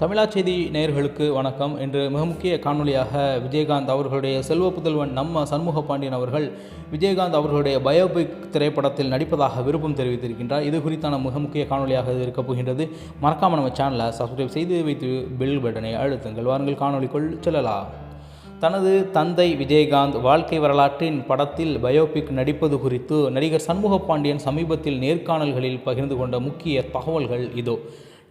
தமிழா செய்தி நேயர்களுக்கு வணக்கம். இன்று மிக முக்கிய காணொளியாக விஜயகாந்த் அவர்களுடைய செல்வ புதல்வன் நம்ம சண்முக பாண்டியன் அவர்கள் விஜயகாந்த் அவர்களுடைய பயோபிக் திரைப்படத்தில் நடிப்பதாக விருப்பம் தெரிவித்திருக்கின்றார். இது குறித்தான மிக முக்கிய காணொளியாக இருக்கப் போகின்றது. மறக்காமல் நம்ம சேனலை சப்ஸ்கிரைப் செய்து வைத்து பெல் பட்டனை அழுத்துங்கள். வாருங்கள் காணொளிக்குள் செல்லலாம். தனது தந்தை விஜயகாந்த் வாழ்க்கை வரலாற்றின் படத்தில் பயோபிக் நடிப்பது குறித்து நடிகர் சண்முக பாண்டியன் சமீபத்தில் நேர்காணல்களில் பகிர்ந்து கொண்ட முக்கிய தகவல்கள் இதோ.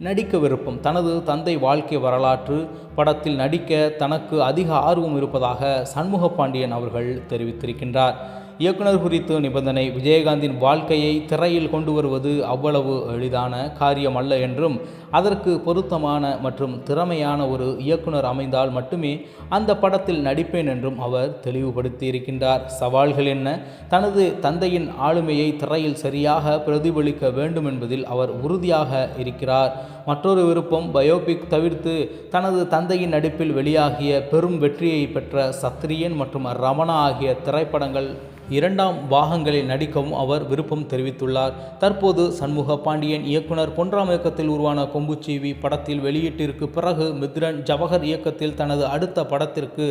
நடிக்க விருப்பம். தனது தந்தை வாழ்க்கை வரலாற்று படத்தில் நடிக்க தனக்கு அதிக ஆர்வம் இருப்பதாக சண்முக பாண்டியன் அவர்கள் தெரிவித்திருக்கின்றார். இயக்குனர் குறித்து நிபந்தனை விஜயகாந்தின் வாழ்க்கையை திரையில் கொண்டு வருவது அவ்வளவு எளிதான காரியம் அல்ல என்றும் அதற்கு பொருத்தமான மற்றும் திறமையான ஒரு இயக்குனர் அமைந்தால் மட்டுமே அந்த படத்தில் நடிப்பேன் என்றும் அவர் தெளிவுபடுத்தியிருக்கின்றார். சவால்கள் என்ன? தனது தந்தையின் ஆளுமையை திரையில் சரியாக பிரதிபலிக்க வேண்டும் என்பதில் அவர் உறுதியாக இருக்கிறார். மற்றொரு விருப்பம் பயோபிக் தவிர்த்து தனது தந்தையின் நடிப்பில் வெளியாகிய பெரும் வெற்றியை பெற்ற சத்ரியன் மற்றும் ரமணா ஆகிய திரைப்படங்கள் இரண்டாம் பாகங்களில் நடிக்கவும் அவர் விருப்பம் தெரிவித்துள்ளார். தற்போது சண்முக பாண்டியன் இயக்குனர் பொன்றாம் இயக்கத்தில் உருவான கொம்புச்சீவி படத்தில் வெளியீட்டிற்கு பிறகு மித்ரன் ஜவஹர் இயக்கத்தில் தனது அடுத்த படத்திற்கு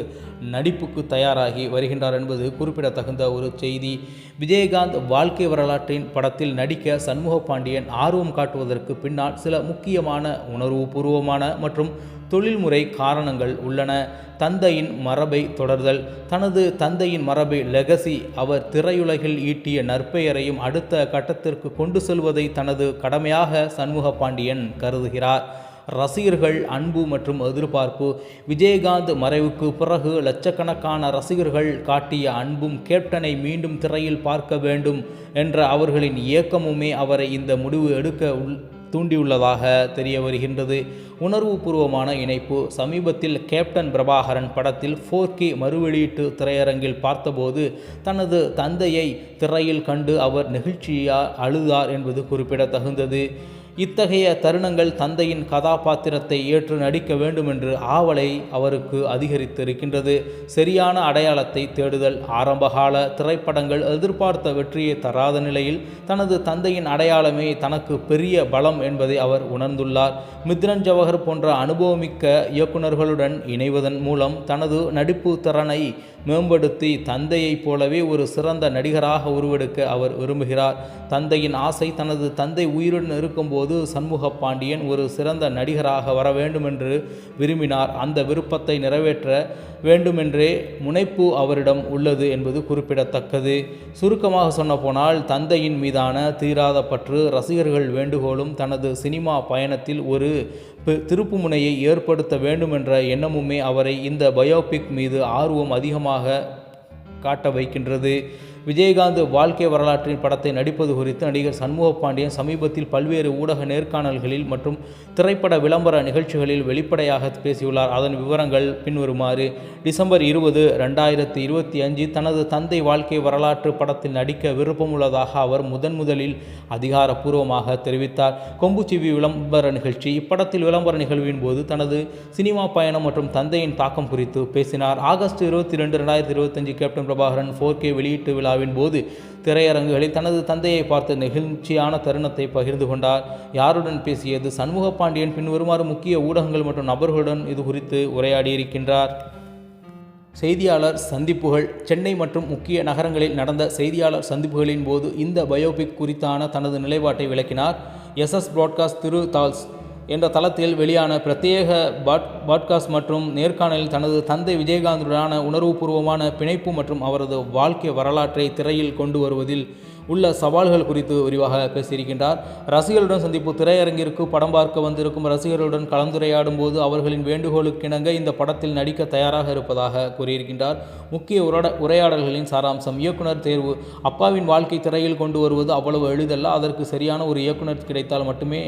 நடிப்புக்கு தயாராகி வருகின்றார் என்பது குறிப்பிடத்தகுந்த ஒரு செய்தி. விஜயகாந்த் வாழ்க்கை வரலாற்றின் படத்தில் நடிக்க சண்முக பாண்டியன் ஆர்வம் காட்டுவதற்கு பின்னால் சில முக்கியமான உணர்வுபூர்வமான மற்றும் தொழில்முறை காரணங்கள் உள்ளன. தந்தையின் மரபை தொடர்தல். தனது தந்தையின் மரபை லெகசி அவர் திரையுலகில் ஈட்டிய நற்பெயரையும் அடுத்த கட்டத்திற்கு கொண்டு செல்வதை தனது கடமையாக சண்முக பாண்டியன் கருதுகிறார். ரசிகர்கள் அன்பு மற்றும் எதிர்பார்ப்பு. விஜயகாந்த் மறைவுக்கு பிறகு லட்சக்கணக்கான ரசிகர்கள் காட்டிய அன்பும் கேப்டனை மீண்டும் திரையில் பார்க்க வேண்டும் என்ற அவர்களின் இயக்கமுமே அவரை இந்த முடிவு எடுக்க உள் தூண்டியுள்ளதாக தெரிய வருகின்றது. உணர்வுபூர்வமான இணைப்பு. சமீபத்தில் கேப்டன் பிரபாகரன் படத்தில் ஃபோர் கே மறுவெளியீட்டு திரையரங்கில் பார்த்தபோது தனது தந்தையை திரையில் கண்டு அவர் நெகிழ்ச்சியாக அழுதார் என்பது குறிப்பிடத்தகுந்தது. இத்தகைய தருணங்கள் தந்தையின் கதாபாத்திரத்தை ஏற்று நடிக்க வேண்டும் என்று ஆவலை அவருக்கு அதிகரித்திருக்கின்றது. சரியான அடையாளத்தை தேடுதல் ஆரம்பகால திரைப்படங்கள் எதிர்பார்த்த வெற்றியை தராத நிலையில் தனது தந்தையின் அடையாளமே தனக்கு பெரிய பலம் என்பதை அவர் உணர்ந்துள்ளார். மித்ரன் ஜவஹர் போன்ற அனுபவமிக்க இயக்குநர்களுடன் இணைவதன் மூலம் தனது நடிப்பு திறனை மேம்படுத்தி தந்தையைப் போலவே ஒரு சிறந்த நடிகராக உருவெடுக்க அவர் விரும்புகிறார். தந்தையின் ஆசை தனது தந்தை உயிருடன் இருக்கும்போது சண்முக பாண்டியன் ஒரு சிறந்த நடிகராக வர வேண்டும் என்று விரும்பினார். அந்த விருப்பத்தை நிறைவேற்ற வேண்டுமென்றே முனைப்பு அவரிடம் உள்ளது என்பது குறிப்பிடத்தக்கது. சுருக்கமாக சொன்னபோனால் தந்தையின் மீதான தீராத பற்று ரசிகர்கள் வேண்டுகோளும் தனது சினிமா பயணத்தில் ஒரு திருப்புமுனையை ஏற்படுத்த வேண்டுமென்ற எண்ணமுமே அவரை இந்த பயோபிக் மீது ஆர்வம் அதிகமாக காட்ட வைக்கின்றது. விஜயகாந்த் வாழ்க்கை வரலாற்றின் படத்தை நடிப்பது குறித்து நடிகர் சண்முக பாண்டியன் சமீபத்தில் பல்வேறு ஊடக நேர்காணல்களில் மற்றும் திரைப்பட விளம்பர நிகழ்ச்சிகளில் வெளிப்படையாக பேசியுள்ளார். அதன் விவரங்கள் பின்வருமாறு டிசம்பர் இருபது ரெண்டாயிரத்தி இருபத்தி அஞ்சு தனது தந்தை வாழ்க்கை வரலாற்று படத்தில் நடிக்க விருப்பமுள்ளதாக அவர் முதன் முதலில் அதிகாரப்பூர்வமாக தெரிவித்தார். கொம்புச்சிவி விளம்பர நிகழ்ச்சி இப்படத்தில் விளம்பர நிகழ்வின் போது தனது சினிமா பயணம் மற்றும் தந்தையின் தாக்கம் குறித்து பேசினார். ஆகஸ்ட் இருபத்தி ரெண்டு ரெண்டாயிரத்தி இருபத்தஞ்சு கேப்டன் பிரபாகரன் ஃபோர் கே வெளியீட்டு விழாவின் போது திரையரங்குகளில் தனது தந்தையை பார்த்து நெகிழ்ச்சியான தருணத்தை பகிர்ந்து கொண்டார். யாருடன் பேசியது? சண்முக பாண்டியன் பின்வருமாறு முக்கிய ஊடகங்கள் மற்றும் நபர்களுடன் இது குறித்து உரையாடியிருக்கின்றார். செய்தியாளர் சந்திப்புகள். சென்னை மற்றும் முக்கிய நகரங்களில் நடந்த செய்தியாளர் சந்திப்புகளின் போது இந்த பயோபிக் குறித்தான தனது நிலைப்பாட்டை விளக்கினார். எஸ்எஸ் பிராட்காஸ்ட் திரு தால்ஸ் என்ற தளத்தில் வெளியான பிரத்யேக பாட் பாட்காஸ்ட் மற்றும் நேர்காணலில் தனது தந்தை விஜயகாந்துடனான உணர்வுபூர்வமான பிணைப்பு மற்றும் அவரது வாழ்க்கை வரலாற்றை திரையில் கொண்டு வருவதில் உள்ள சவால்கள் குறித்து விரிவாக பேசியிருக்கின்றார். ரசிகர்களுடன் சந்திப்பு திரையரங்கிற்கு படம் பார்க்க வந்திருக்கும் ரசிகர்களுடன் கலந்துரையாடும் போது அவர்களின் வேண்டுகோளுக்கிணங்க இந்த படத்தில் நடிக்க தயாராக இருப்பதாக கூறியிருக்கின்றார். முக்கிய உரட உரையாடல்களின் சாராம்சம் இயக்குனர் தேர்வு அப்பாவின் வாழ்க்கை திரையில் கொண்டு வருவது அவ்வளவு எளிதல்ல. அதற்கு சரியான ஒரு இயக்குனர் கிடைத்தால் மட்டுமே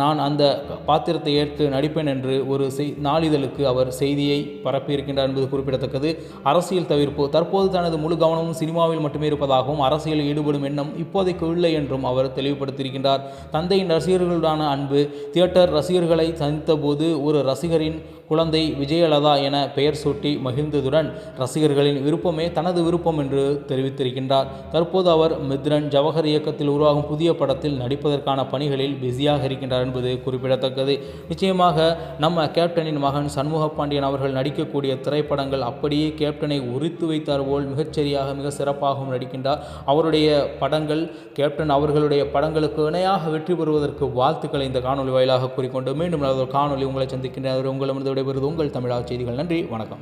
நான் அந்த பாத்திரத்தை ஏற்று நடிப்பேன் என்று ஒரு செய் நாளிதழுக்கு அவர் செய்தியை பரப்பியிருக்கின்றார் என்பது குறிப்பிடத்தக்கது. அரசியல் தவிர்ப்பு தற்போது தனது முழு கவனமும் சினிமாவில் மட்டுமே இருப்பதாகவும் அரசியலில் ஈடுபடும் எண்ணம் இப்போதைக்கு இல்லை என்றும் அவர் தெளிவுபடுத்தியிருக்கின்றார். தந்தையின் ரசிகர்களுடான அன்பு தியேட்டர் ரசிகர்களை சந்தித்த போது ஒரு ரசிகரின் குழந்தை விஜயலதா என பெயர் சூட்டி மகிழ்ந்ததுடன் ரசிகர்களின் விருப்பமே தனது விருப்பம் என்று தெரிவித்திருக்கின்றார். தற்போது அவர் மித்ரன் ஜவஹர் இயக்கத்தில் உருவாகும் புதிய படத்தில் நடிப்பதற்கான பணிகளில் பிஸியாக இருக்கின்றார் என்பது குறிப்பிடத்தக்கது. நிச்சயமாக நம்ம கேப்டனின் மகன் சண்முக பாண்டியன் அவர்கள் நடிக்கக்கூடிய திரைப்படங்கள் அப்படியே கேப்டனை உரித்து வைத்தார் போல் மிகச்சரியாக மிக சிறப்பாகவும் நடிக்கின்றார். அவருடைய படங்கள் கேப்டன் அவர்களுடைய படங்களுக்கு இணையாக வெற்றி பெறுவதற்கு வாழ்த்துக்களை இந்த காணொலி வாயிலாக கூறிக்கொண்டு மீண்டும் ஒரு காணொலி உங்களை சந்திக்கின்ற உங்களிடமிருந்து விடைபெறுவது உங்கள் தமிழா செய்திகள். நன்றி வணக்கம்.